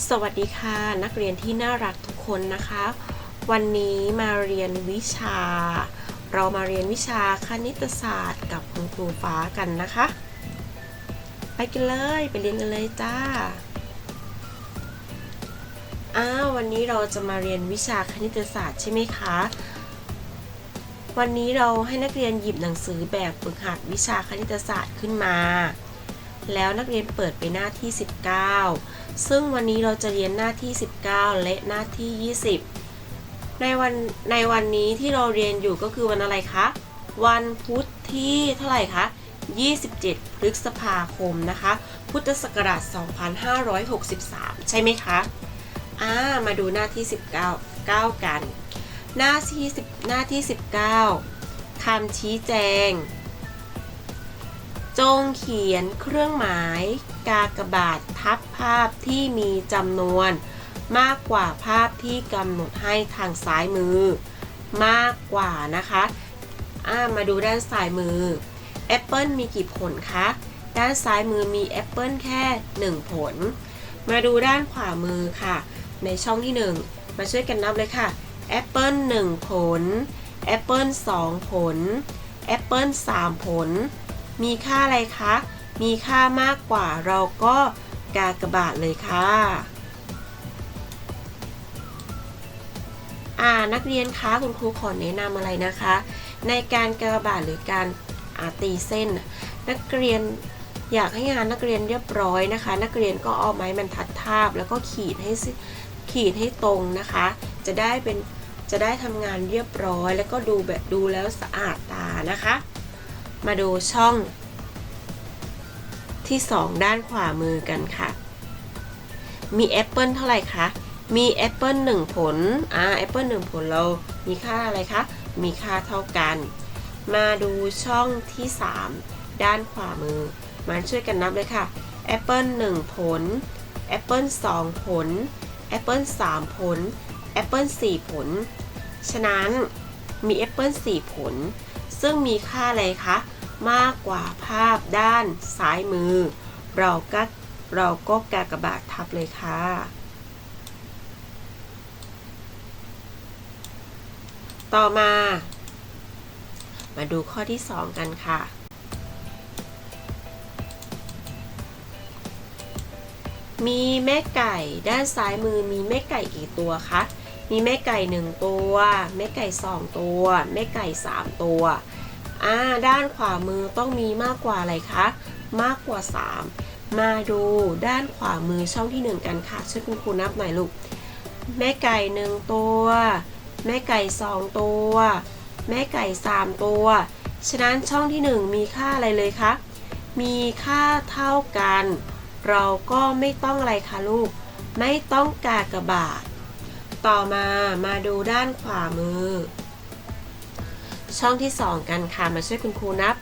สวัสดีค่ะนักเรียนที่น่ารักทุกคนนะคะ วันนี้มาเรียนวิชา เรามาเรียนวิชาคณิตศาสตร์กับคุณครูฟ้ากันนะคะ ไปกันเลยไปเรียนกันเลยจ้าอ้าววันนี้เราจะมาเรียนวิชาคณิตศาสตร์ใช่ไหมคะ วันนี้เราให้นักเรียนหยิบหนังสือแบบฝึกหัดวิชาคณิตศาสตร์ขึ้นมา แล้วนักเรียนเปิดไปหน้าที่ 19 ซึ่งวันนี้เราจะเรียนหน้าที่ 19 และหน้าที่ 20 ในวันในวันนี้ที่เราเรียนอยู่ก็คือวันอะไรคะ วันพุธที่เท่าไหร่คะ 27 พฤษภาคมนะคะ พุทธศักราช 2563 ใช่ไหมคะอ่ามาดูหน้าที่ 19 9 กัน หน้าที่10หน้าที่ 19คำชี้แจง จงเขียนเครื่องหมาย กากบาททับภาพที่มีจำนวน มากกว่าภาพที่กำหนดให้ทางซ้ายมือ มากกว่านะคะามาดูด้านซ้ายมือแอปเปิลมีกี่ผลคะ ด้านซ้ายมือมีแอปเปิลแค่ 1 ผล มาดูด้านขวามือค่ะ ในช่องที่ 1 มาช่วยกันนับเลยค่ะแอปเปิล1ผลแอปเปิล2ผลแอปเปิล3ผล มีค่าอะไรคะ มีค่ามากกว่าเราก็กากบาทเลยค่ะอ่านักเรียนคะคุณครูขอแนะนำอะไรนะคะ ในการกากบาทหรือการอาตีเส้น นักเรียนอยากให้งานนักเรียนเรียบร้อยนะคะ นักเรียนก็เอาไม้บรรทัดทาบ แล้วก็ขีดให้ขีดให้ตรงนะคะ จะได้เป็นจะได้ทำงานเรียบร้อย แล้วก็ดูแบบดูแล้วสะอาดตานะคะ มาดูช่องที่ 2 ด้านขวามือกันค่ะ มีแอปเปิลเท่าไหร่คะ มีแอปเปิล1ผล อ่า แอปเปิล1ผลเรา มีค่าอะไรคะ มีค่าเท่ากัน มาดูช่องที่ 3 ด้านขวามือ มาช่วยกันนับเลยค่ะ แอปเปิล1ผล แอปเปิล2ผล แอปเปิล3ผล แอปเปิล4ผล ฉะนั้น มีแอปเปิล4 ผล ซึ่งมีค่าอะไรคะ มากกว่าภาพด้านซ้ายมือ เราก็เราก็กากบาททับเลยค่ะ ต่อมา มาดูข้อที่ 2 กันค่ะมีแม่ไก่ด้านซ้ายมือมีแม่ไก่กี่ตัวคะ มีแม่ไก่1ตัว แม่ไก่2ตัว แม่ไก่3ตัวอ่าด้านขวามือต้องมีมากกว่าอะไรคะ มากกว่า 3 มาดูด้านขวามือช่องที่ 1 กันค่ะ ช่วยคุณครูนับหน่อยลูก แม่ไก่1ตัว แม่ไก่2ตัว แม่ไก่3ตัว ฉะนั้นช่องที่ 1 มีค่าอะไรเลยคะ มีค่าเท่ากัน เราก็ไม่ต้องอะไรคะลูก ไม่ต้องกากบาท ต่อมามาดูด้านขวามือ ช่องที่ 2 กันค่ะ มาช่วยคุณครูนับ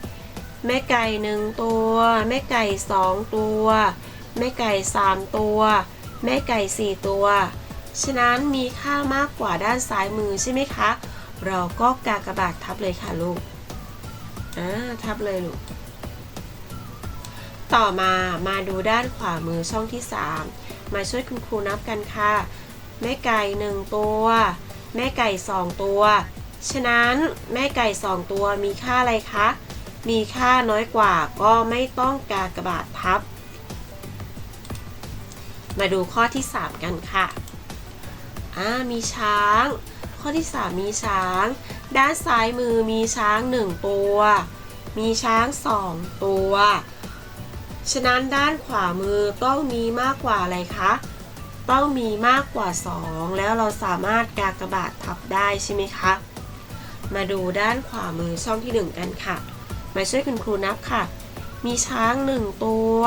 แม่ไก่หนึ่งตัว แม่ไก่สองตัว แม่ไก่สามตัว แม่ไก่สี่ตัว ฉะนั้นมีค่ามากกว่าด้านซ้ายมือใช่ไหมคะ เราก็กากระบาททับเลยค่ะลูก อ่า ทับเลยลูก ต่อมามาดูด้านขวามือช่องที่ 3 มาช่วยคุณครูนับกันค่ะ แม่ไก่หนึ่งตัว แม่ไก่สองตัว ฉะนั้นแม่ไก่สองตัวมีค่าอะไรคะ มีค่าน้อยกว่าก็ไม่ต้องกากบาททับ มาดูข้อที่ 3 กันค่ะอ่ามีช้าง ข้อที่ 3 มีช้าง ด้านซ้ายมือมีช้าง 1 ตัว มีช้าง 2 ตัว ฉะนั้นด้านขวามือต้องมีมากกว่าอะไรคะ ต้องมีมากกว่า 2 แล้วเราสามารถกากบาททับได้ใช่ไหมคะ มาดูด้านขวามือช่องที่ 1 กันค่ะ มาช่วยคุณครูนับค่ะ มีช้าง 1 ตัว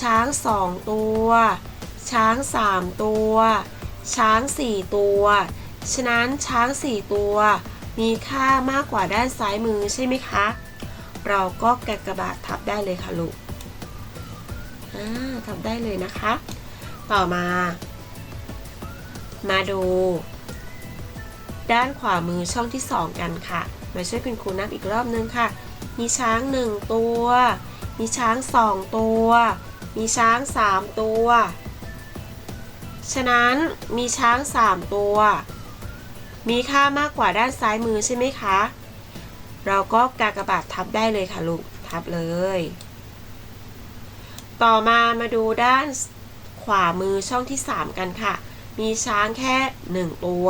ช้าง 2 ตัว ช้าง 3 ตัว ช้าง 4 ตัว ฉะนั้นช้าง 4 ตัว มีค่ามากกว่าด้านซ้ายมือใช่ไหมคะ เราก็กากบาททับได้เลยค่ะลูกอ่าทำได้เลยนะคะ ต่อมา มาดู ด้านขวามือช่องที่ 2 กันค่ะ มาช่วยคุณครูนับอีกรอบนึงค่ะ มีช้าง 1 ตัว มีช้าง 2 ตัว มีช้าง 3 ตัว ฉะนั้นมีช้าง 3 ตัว มีค่ามากกว่าด้านซ้ายมือใช่ไหมคะ เราก็กากบาททับได้เลยค่ะลูก ทับเลย ต่อมามาดูด้าน ขวามือช่องที่ 3 กันค่ะ มีช้างแค่ 1 ตัว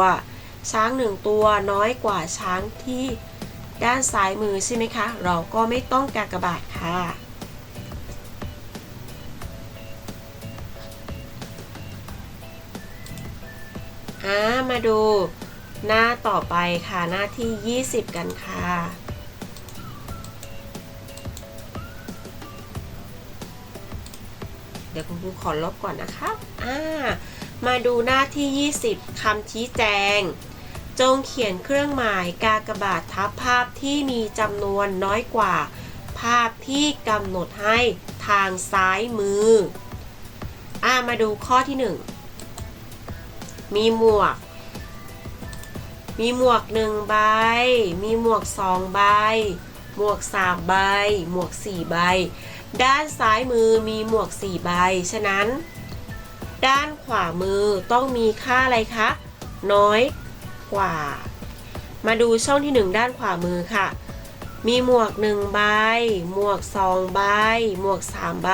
ช้าง 1 ตัวน้อยกว่าช้างที่ด้านซ้ายมือใช่ไหมคะ เราก็ไม่ต้องกากบาทค่ะ มาดูหน้าต่อไปค่ะหน้าที่ 20 กันค่ะ เดี๋ยวคุณครูขอลบก่อนนะคะอ่ามาดูหน้าที่ 20คำชี้แจง จงเขียนเครื่องหมายกากบาททับภาพที่มีจำนวนน้อยกว่า ภาพที่กำหนดให้ทางซ้ายมืออ่ามาดูข้อที่ 1 มีหมวก มีหมวกหนึ่งใบ มีหมวกสองใบ หมวกสามใบ หมวกสี่ใบ ด้านซ้ายมือมีหมวกสี่ใบ ฉะนั้น ด้านขวามือต้องมีค่าอะไรคะ น้อยกว่า มาดูช่องที่หนึ่งด้านขวามือค่ะ มีหมวกหนึ่งใบ หมวกสองใบ หมวกสามใบ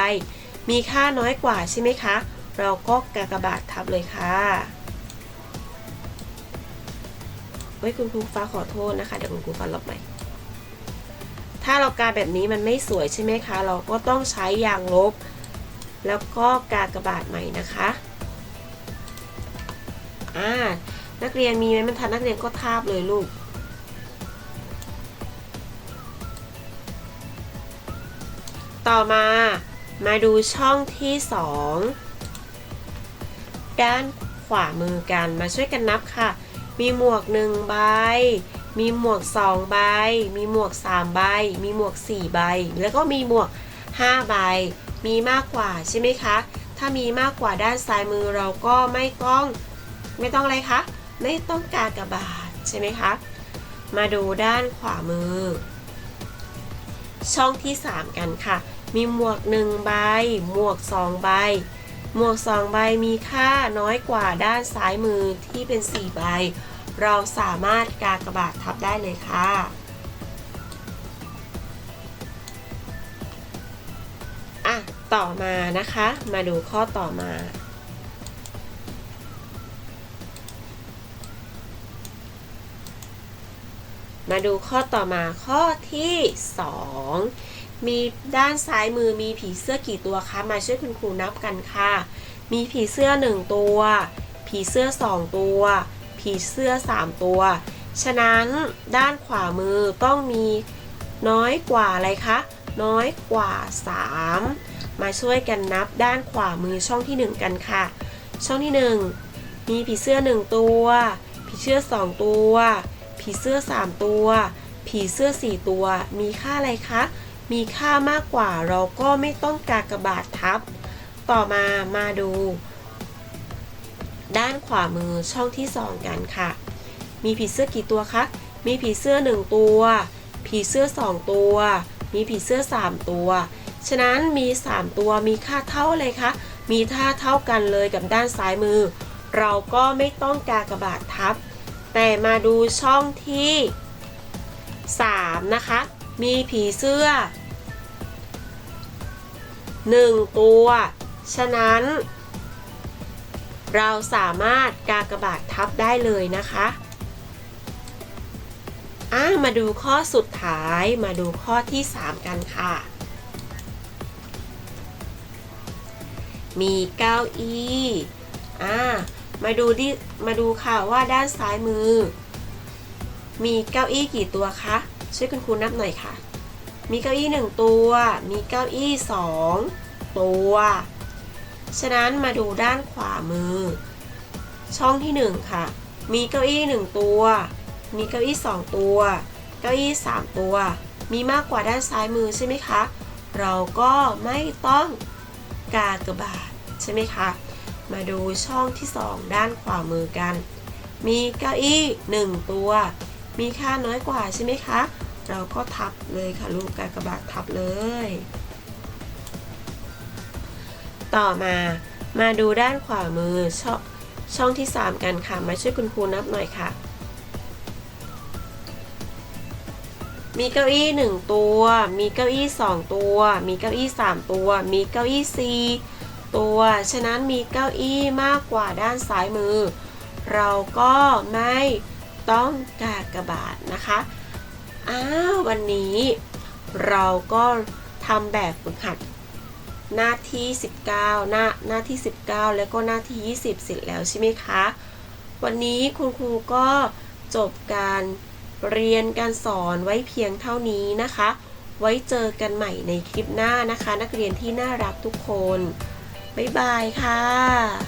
มีค่าน้อยกว่าใช่ไหมคะ เราก็กากบาททับเลยค่ะเฮ้ยคุณครูฟ้าขอโทษนะคะ เดี๋ยวคุณครูฟ้าลบใหม่ ถ้าเราการแบบนี้มันไม่สวยใช่ไหมคะ เราก็ต้องใช้ยางลบ แล้วก็กากระบาทใหม่นะคะอ่านักเรียนมีไหมมันทันนักเรียนก็ทาบเลยลูกต่อมามาดูช่องที่ 2 ด้านขวามือกันมาช่วยกันนับค่ะ มีหมวก 1 ใบ มีหมวก 2 ใบ มีหมวก 3 ใบ มีหมวก 4 ใบ แล้วก็มีหมวก 5 ใบ มีมากกว่าใช่ไหมคะ ถ้ามีมากกว่าด้านซ้ายมือเราก็ไม่ต้องไม่ต้องอะไรคะ ไม่ต้องกากบาทใช่ไหมคะ มาดูด้านขวามือ ช่องที่ 3 กันค่ะ มีหมวก 1 ใบ หมวก 2 ใบ หมวก 2 ใบมีค่าน้อยกว่าด้านซ้ายมือที่เป็น 4 ใบ เราสามารถกากระบาททับได้เลยค่ะ อะ ต่อมานะคะ มาดูข้อต่อมา มาดูข้อต่อมาข้อที่ 2 มีด้านซ้ายมือมีผีเสื้อกี่ตัวคะ มาช่วยคุณครูนับกันค่ะ มีผีเสื้อ 1 ตัว ผีเสื้อ 2 ตัว ผีเสื้อ 3 ตัว ฉะนั้นด้านขวามือต้องมีน้อยกว่าอะไรคะ น้อยกว่า 3 มาช่วยกันนับด้านขวามือช่องที่ 1 กันค่ะ ช่องที่ 1 มีผีเสื้อ 1 ตัว ผีเสื้อ 2 ตัว ผีเสื้อ 3 ตัว ผีเสื้อ 4 ตัว มีค่าอะไรคะ มีค่ามากกว่าเราก็ไม่ต้องกากบาททับ ต่อมามาดู ด้านขวามือช่องที่2กันค่ะ มีผีเสื้อกี่ตัวคะ มีผีเสื้อ 1 ตัว ผีเสื้อ 2 ตัว มีผีเสื้อ 3 ตัว ฉะนั้นมี 3 ตัวมีค่าเท่าเลยคะ มีท่าเท่ากันเลยกับด้านซ้ายมือ เราก็ไม่ต้องกากระบาททับ แต่มาดูช่องที่ 3 นะคะ มีผีเสื้อ 1 ตัว ฉะนั้น เราสามารถกากบาททับได้เลยนะคะอะมาดูข้อสุดท้ายมาดูข้อที่ 3 กันค่ะ มีเก้าอี้อ่ามาดูดิมาดูค่ะว่าด้านซ้ายมือ มีเก้าอี้กี่ตัวคะช่วยคุณครูนับหน่อยค่ะ มีเก้าอี้หนึ่งตัว มีเก้าอี้สองตัว ฉะนั้นมาดูด้านขวามือ ช่องที่หนึ่งค่ะ มีเก้าอี้หนึ่งตัว มีเก้าอี้สองตัว เก้าอี้สามตัว มีมากกว่าด้านซ้ายมือใช่ไหมคะ เราก็ไม่ต้องกากระบาทใช่ไหมคะ มาดูช่องที่ 2 ด้านขวามือกัน มีเก้าอี้ 1 ตัว มีค่าน้อยกว่าใช่ไหมคะ เราก็ทับเลยค่ะลูกกากระบาททับเลย ต่อมามาดูด้านขวามือช่องช่องที่ 3 กันค่ะ มาช่วยคุณครูนับหน่อยค่ะ มีเก้าอี้ 1 ตัว มีเก้าอี้ 2 ตัว มีเก้าอี้ 3 ตัว มีเก้าอี้ 4 ตัว ฉะนั้นมีเก้าอี้มากกว่าด้านซ้ายมือ เราก็ไม่ต้องกากบาทนะคะ อ้าววันนี้เราก็ทำแบบฝึกหัด หน้าที่ 19 หน้าหน้าที่ 19 แล้วก็หน้าที่ 20 เสร็จแล้วใช่ไหมคะ วันนี้คุณครูก็จบการเรียนการสอนไว้เพียงเท่านี้นะคะ ไว้เจอกันใหม่ในคลิปหน้านะคะ นักเรียนที่น่ารักทุกคน บ๊ายบายค่ะ